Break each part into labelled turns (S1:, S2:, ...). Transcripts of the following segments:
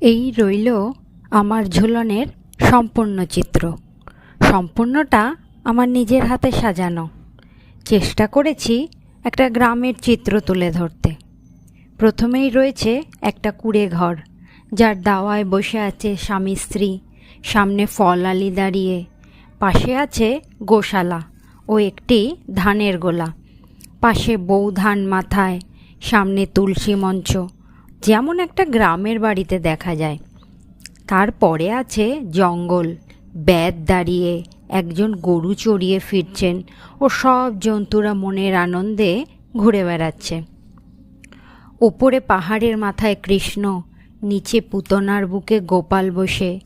S1: এই রইল আমার ঝুলনের সম্পূর্ণ চিত্র। সম্পূর্ণটা আমার নিজের হাতে সাজানো। চেষ্টা করেছি একটা গ্রামের চিত্র তুলে ধরতে। প্রথমেই রয়েছে একটা কুড়ে ঘর, যার দাওয়ায় বসে আছে স্বামী স্ত্রী, সামনে ফল আলি দাঁড়িয়ে। পাশে আছে গোশালা ও একটি ধানের গোলা। পাশে বউ ধান মাথায়, সামনে তুলসী মঞ্চ। যেমন একটা গ্রামের বাড়িতে দেখা যায়। তারপরে আছে জঙ্গল। ব্যাদ দাঁড়িয়ে একজন গরু চড়িয়ে ফিরছেন ও সব জন্তুরা মনের আনন্দে ঘুরে বেড়াচ্ছে। ওপরে পাহাড়ের মাথায় কৃষ্ণ, নিচে পুতনার বুকে গোপাল বসে।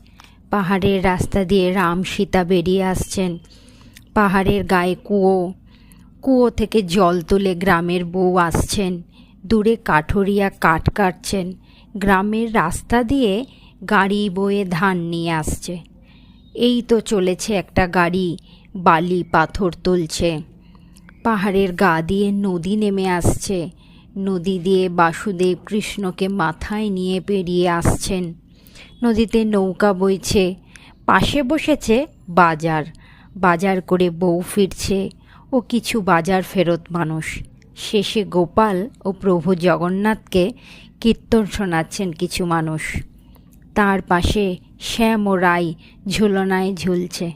S1: পাহাড়ের রাস্তা দিয়ে রাম সীতা বেরিয়ে আসছেন। পাহাড়ের গায়ে কুয়ো। কুয়ো থেকে জল তুলে গ্রামের বউ আসছেন। দূরে কাঠুরিয়া কাঠ কাটছেন। গ্রামের রাস্তা দিয়ে গাড়ি বয়ে ধান নিয়ে আসছে। এই তো চলেছে একটা গাড়ি, বালি পাথর তুলছে। পাহাড়ের গা দিয়ে নদী নেমে আসছে। নদী দিয়ে বাসুদেব কৃষ্ণকে মাথায় নিয়ে পেরিয়ে আসছেন। নদীতে নৌকা বইছে, পাশে বসেছে বাজার। বাজার করে বউ ফিরছে। ও কিছু বাজার ফেরত মানুষ। শেষে গোপাল ও প্রভু জগন্নাথকে কীর্তন শোনাচ্ছেন কিছু মানুষ। তার পাশে শ্যাম ও রায় ঝুলনায় ঝুলছে।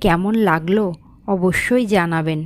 S1: কেমন লাগল অবশ্যই জানাবেন।